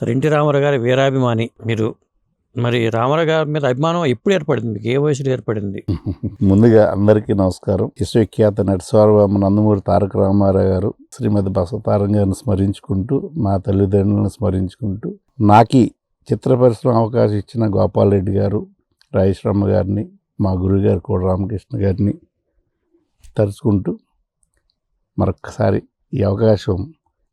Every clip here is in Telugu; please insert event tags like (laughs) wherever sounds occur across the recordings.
సరే ఎన్టీ రామారావు గారి వీరాభిమాని మీరు. మరి రామారావు గారి మీద అభిమానం ఎప్పుడు ఏర్పడింది? మీకు ఏ వయసులో ఏర్పడింది? (laughs) ముందుగా అందరికీ నమస్కారం. విశ్వఖ్యాత నటస్వారబాబు నందమూరి తారక రామారావు గారు శ్రీమతి బసవతారం గారిని స్మరించుకుంటూ మా తల్లిదండ్రులను స్మరించుకుంటూ నాకి చిత్ర పరిశ్రమ అవకాశం ఇచ్చిన గోపాలరెడ్డి గారు రాజేశ్వరమ్మ గారిని మా గురుగారు కూడా రామకృష్ణ గారిని తరుచుకుంటూ మరొక్కసారి ఈ అవకాశం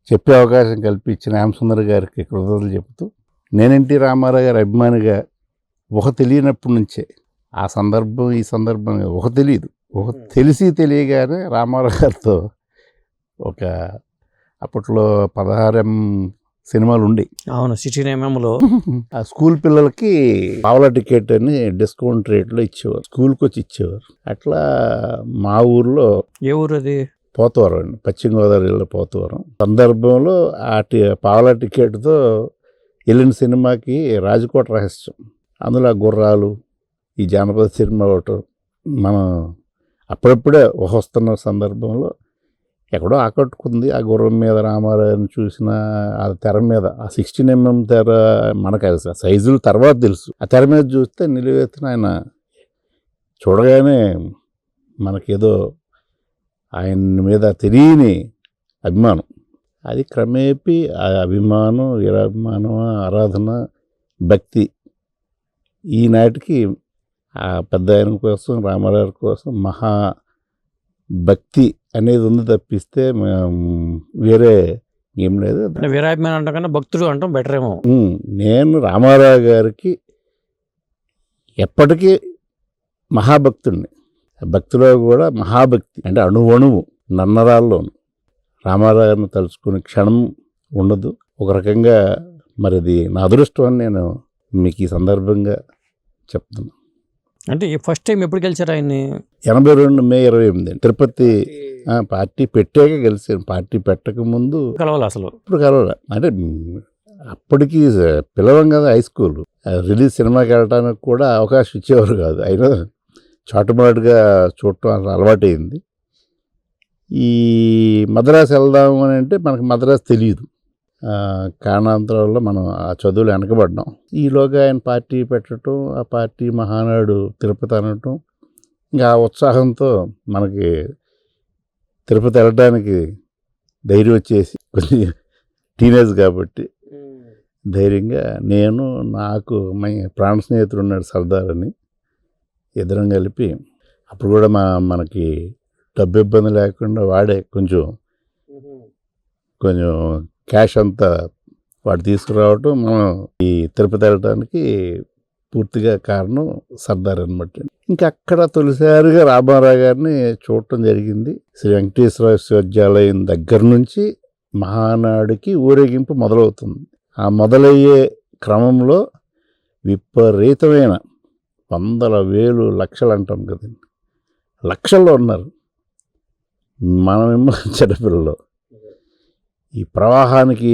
చెప్పే అవకాశం కల్పించిన యామసుందర్ గారికి కృతజ్ఞతలు చెబుతూ నేను ఎన్టీ రామారావు గారి అభిమానిగా ఊహ తెలియనప్పటి నుంచే ఆ సందర్భం ఈ సందర్భం ఊహ తెలియదు. ఊహ తెలిసి తెలియగానే రామారావు గారితో ఒక అప్పట్లో పదహారం సినిమాలు ఉండి. అవును సిటీ ఎంఎంలో (laughs) ఆ స్కూల్ పిల్లలకి పావలా టికెట్ అని డిస్కౌంట్ రేట్లో ఇచ్చేవారు స్కూల్కి వచ్చి ఇచ్చేవారు. అట్లా మా ఊర్లో ఏ ఊరు అది? పోతవరం అండి పశ్చిమ గోదావరి జిల్లా పోతవరం. సందర్భంలో ఆ టి టికెట్తో వెళ్ళిన సినిమాకి రాజకోట రహస్యం. అందులో ఆ గుర్రాలు ఈ జానపద సినిమా ఒకటి మనం అప్పుడప్పుడే వస్తున్న సందర్భంలో ఎక్కడో ఆకట్టుకుంది. ఆ గుర్రం మీద రామారాయణ చూసిన ఆ తెర మీద ఆ సిక్స్టీన్ ఎంఎం తెర మనకు అది సైజులు తర్వాత తెలుసు. ఆ తెర మీద చూస్తే నిలువెత్తిన ఆయన చూడగానే మనకేదో ఆయన మీద తెలియని అభిమానం. అది క్రమేపీ ఆ అభిమానం వీరాభిమానం ఆరాధన భక్తి ఈనాటికి ఆ పెద్ద ఆయన కోసం రామారావు కోసం మహా భక్తి అనేది ఉంది తప్పిస్తే వేరే ఏం లేదు. వీరాభిమాని అంటాం కన్నా భక్తుడు అంటాం బెటర్ ఏమో నేను రామారావు గారికి ఎప్పటికీ మహాభక్తుడిని భక్తిలో కూడా మహాభక్తి అంటే అణువణువు నన్నరాల్లోను. రామారావు గారిని తలుచుకునే క్షణం ఉండదు. ఒక రకంగా మరి అది నా అదృష్టం అని నేను మీకు ఈ సందర్భంగా చెప్తున్నాను. అంటే ఫస్ట్ టైం ఎప్పుడు గెలిచారు ఆయన్ని? ఎనభై రెండు మే ఇరవై ఎనిమిది అండి. తిరుపతి పార్టీ పెట్టాక గెలిచాను పార్టీ పెట్టక ముందు కలవాలి అసలు? ఇప్పుడు కలవలే. అంటే అప్పటికి పిలవం కదా హై స్కూల్. రిలీజ్ సినిమాకి వెళ్ళడానికి కూడా అవకాశం ఇచ్చేవారు కాదు. అయినా చాటుమాటుగా చూడటం అసలు అలవాటైంది. ఈ మద్రాసు వెళ్దాము అని అంటే మనకు మద్రాసు తెలియదు కారణాంతరాల్లో మనం ఆ చదువులు వెనకబడ్డాం. ఈలోగా ఆయన పార్టీ పెట్టడం ఆ పార్టీ మహానాడు తిరుపతి అనటం ఇంకా ఆ ఉత్సాహంతో మనకి తిరుపతి వెళ్ళడానికి ధైర్యం వచ్చేసి కొంచెం టీనేజ్ కాబట్టి ధైర్యంగా నేను నాకు మా ప్రాణ స్నేహితుడు ఉన్నాడు సర్దార్ అని. ఇద్దరం కలిపి అప్పుడు కూడా మా మనకి డబ్బు ఇబ్బంది లేకుండా వాడే కొంచెం కొంచెం క్యాష్ అంతా వాడు తీసుకురావటం మనం ఈ తిరుపతి వెళ్ళడానికి పూర్తిగా కారణం సర్దార్ అనమాట ఇంకా అక్కడ తొలిసారిగా రామారావు గారిని చూడటం జరిగింది. శ్రీ వెంకటేశ్వర విశ్వవిద్యాలయం దగ్గర నుంచి మహానాడుకి ఊరేగింపు మొదలవుతుంది. ఆ మొదలయ్యే క్రమంలో విపరీతమైన వందల వేలు లక్షలు అంటాం కదండి. లక్షల్లో ఉన్నారు. మనమేమో (laughs) చిన్నపిల్లలు ఈ ప్రవాహానికి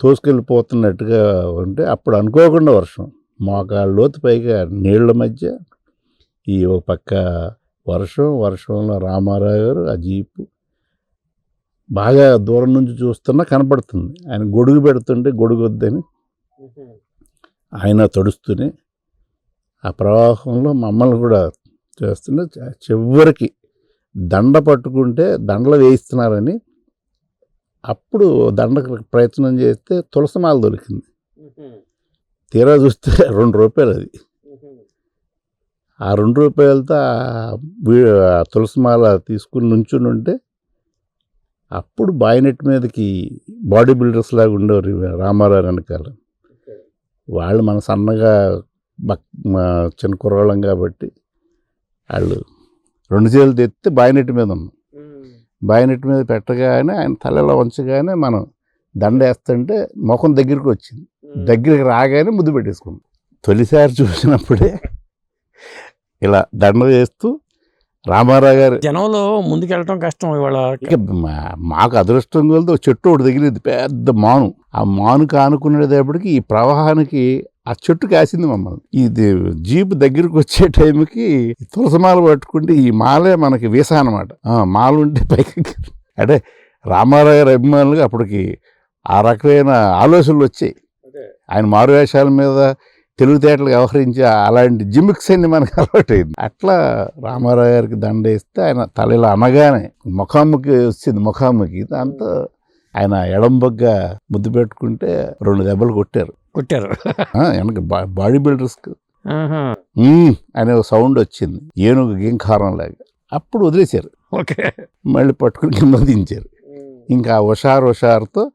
తోసుకెళ్ళిపోతున్నట్టుగా ఉంటే అప్పుడు అనుకోకుండా వర్షం. మోకాళ్ళ లోతు పైగా నీళ్ళ మధ్య ఈ ఒక పక్క వర్షం వర్షంలో రామారావు గారు ఆ జీపు బాగా దూరం నుంచి చూస్తున్నా కనపడుతుంది. ఆయన గొడుగు పెడుతుంటే గొడుగు వద్దని ఆయన తడుస్తూనే ఆ ప్రవాహంలో మమ్మల్ని కూడా చేస్తుంటే చివరికి దండ పట్టుకుంటే దండలు వేయిస్తున్నారని అప్పుడు దండకు ప్రయత్నం చేస్తే తులసిమాల దొరికింది. తీరా చూస్తే రెండు రూపాయలు అది. ఆ రెండు రూపాయలతో తులసిమాల తీసుకుని నుంచుని ఉంటే అప్పుడు బాయినెట్ మీదకి బాడీ బిల్డర్స్ లాగా ఉండేవారు రామారావు వెనకాల. వాళ్ళు మన సన్నగా మా చిన్న కుర్రాళ్ళం కాబట్టి వాళ్ళు రెండు చేతులు తెత్తే బాయినెట్ మీద ఉన్నాం. బాయినెట్ మీద పెట్టగానే ఆయన తలలో ఉంచగానే మనం దండ వేస్తుంటే ముఖం దగ్గరికి వచ్చింది. దగ్గరికి రాగానే ముద్దు పెట్టేసుకున్నాం. తొలిసారి చూసినప్పుడే ఇలా దండ వేస్తూ రామారావు గారు జనంలో ముందుకు వెళ్ళటం కష్టం ఇవాళ. మాకు అదృష్టం కొలితే ఒక చెట్టు ఒకటి తగిలింది పెద్ద మాను. ఆ మానుకు ఆనుకునేటప్పటికి ఈ ప్రవాహానికి ఆ చెట్టు కాసింది మమ్మల్ని. ఇది జీప్ దగ్గరికి వచ్చే టైంకి తులసమాల పట్టుకుంటే ఈ మాలే మనకి వీసా అనమాట మాల ఉంటే పైకి అంటే రామారావు గారి అభిమానులుగా అప్పటికి ఆ రకమైన ఆలోచనలు వచ్చాయి. ఆయన మారువేషాల మీద తెలివితేటలు వ్యవహరించి అలాంటి జిమిక్స్ అన్ని మనకు అలవాటైంది. అట్లా రామారావు గారికి దండ వేస్తే ఆయన తలలో అనగానే ముఖాముఖి వచ్చింది ముఖాముఖి. దాంతో ఆయన ఎడంబగ్గా ముద్దు పెట్టుకుంటే రెండు దెబ్బలు కొట్టారు. కొట్టారు. వెనక బాడీ. "మ్మ్" అనే ఒక సౌండ్ వచ్చింది. ఏనుగు గింకారం లాగా. అప్పుడు వదిలేశారు. ఓకే. మళ్ళీ పట్టుకుని కింద దించారు. ఇంకా ఆ హుషారు హుషారుతో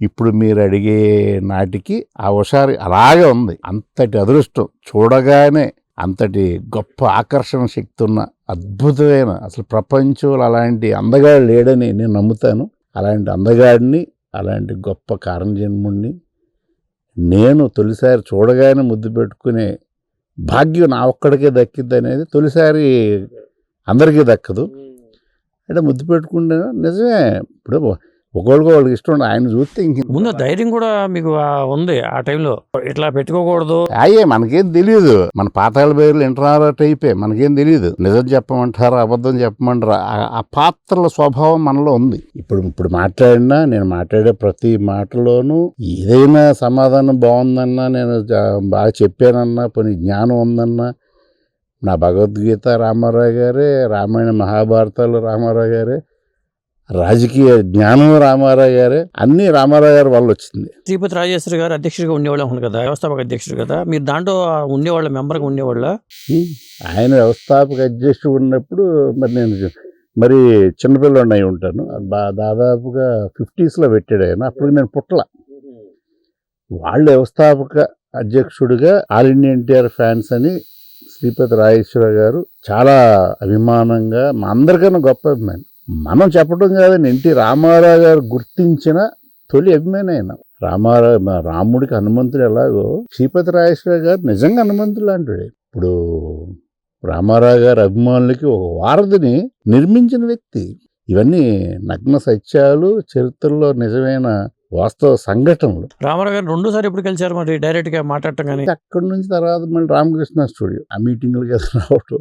ఇప్పుడు మీరు అడిగే నాటికి ఆ హుషారు అలాగే ఉంది. అంతటి అదృష్టం చూడగానే అంతటి గొప్ప ఆకర్షణ శక్తి ఉన్న అద్భుతమైన అసలు ప్రపంచంలో అలాంటి అందగాడు లేడని నేను నమ్ముతాను. అలాంటి అందగాడిని అలాంటి గొప్ప కారణజన్ముడిని నేను తొలిసారి చూడగానే ముద్దు పెట్టుకునే భాగ్యం నా ఒక్కడికే దక్కిద్ది అనేది తొలిసారి అందరికీ దక్కదు. అంటే ముద్దు పెట్టుకుంటే నిజమే. ఇప్పుడు ఒకళ్ళకి వాళ్ళకి ఇష్టం ఉండదు. ఆయన చూస్తే ఇంక ముందు ధైర్యం కూడా మీకు ఉంది ఆ టైంలో. ఇట్లా పెట్టుకోకూడదు. అయ్యే మనకేం తెలియదు మన పాతాళ బయలు ఇంటర్నాల టైపే మనకేం తెలియదు నిజం చెప్పమంటారా అబద్ధం చెప్పమంటారా ఆ- పాత్రల స్వభావం మనలో ఉంది. ఇప్పుడు ఇప్పుడు మాట్లాడినా నేను మాట్లాడే ప్రతి మాటలోనూ ఏదైనా సమాధానం బాగుందన్నా నేను బాగా చెప్పానన్నా పోనీ జ్ఞానం ఉందన్నా నా భగవద్గీత రామారావు గారే రామాయణ మహాభారతాలు రామారావు గారే రాజకీయ జ్ఞానం రామారావు గారే అన్నీ రామారావు గారి వల్ల వచ్చింది. శ్రీపతి రాజేశ్వరి గారు అధ్యక్షుడిగా ఉండేవాళ్ళు అవును కదా వ్యవస్థాపక అధ్యక్షుడు కదా. మీరు దాంట్లో ఉండేవాళ్ళ మెంబర్గా ఉండేవాళ్ళ? ఆయన వ్యవస్థాపక అధ్యక్షుడు ఉన్నప్పుడు మరి నేను మరి చిన్నపిల్లని అయి ఉంటాను. దాదాపుగా ఫిఫ్టీస్లో పెట్టాడు ఆయన. అప్పుడు నేను పుట్టల. వాళ్ళ వ్యవస్థాపక అధ్యక్షుడిగా ఆల్ ఇండియా ఎన్టీఆర్ ఫ్యాన్స్ అని శ్రీపతి రాజేశ్వర గారు చాలా అభిమానంగా మా అందరికన్నా గొప్ప అభిమాని. మనం చెప్పడం కాదని ఎన్టీ రామారావు గారు గుర్తించిన తొలి అభిమాని ఆయన. రామారావు రాముడికి హనుమంతుడు ఎలాగో శ్రీపతి రాజేశ్వర గారు నిజంగా హనుమంతుడు లాంటివాడే. ఇప్పుడు రామారావు గారి అభిమానులకి ఒక వారధిని నిర్మించిన వ్యక్తి. ఇవన్నీ నగ్న సత్యాలు చరిత్రలో నిజమైన వాస్తవ సంఘటనలు. రామారావు గారు రెండోసారి ఎప్పుడు కలిసారు మరి? డైరెక్ట్గా మాట్లాడటం కానీ? అక్కడి నుంచి తర్వాత మళ్ళీ రామకృష్ణ స్టూడియో. ఆ మీటింగ్లకి అది రావటం.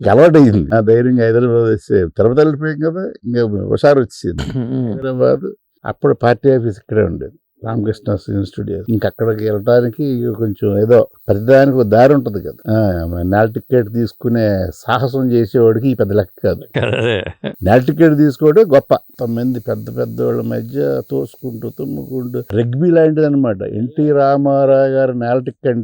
అలవాటు అయింది ఆ ధైర్యంగా హైదరాబాద్ వస్తే తిరుపతి వెళ్ళిపోయాం కదా ఇంకా హుషారు వచ్చింది (laughs) హైదరాబాద్ అప్పుడు పార్టీ ఆఫీస్ ఇక్కడే ఉండేది రామకృష్ణ స్టూడియో ఇంకా అక్కడికి వెళ్ళడానికి కొంచెం ఏదో ప్రతిదానికి ఒక దారి ఉంటుంది కదా. నెల టికెట్ తీసుకునే సాహసం చేసేవాడికి ఈ పెద్ద లెక్క కాదు. (laughs) నెల టికెట్ తీసుకోవడం గొప్ప. తొమ్మిది పెద్ద పెద్ద వాళ్ళ మధ్య తోసుకుంటూ తుమ్ముకుంటూ రెగ్బీ లాంటిది అనమాట ఎన్టీ రామారావు గారు నెల టికెట్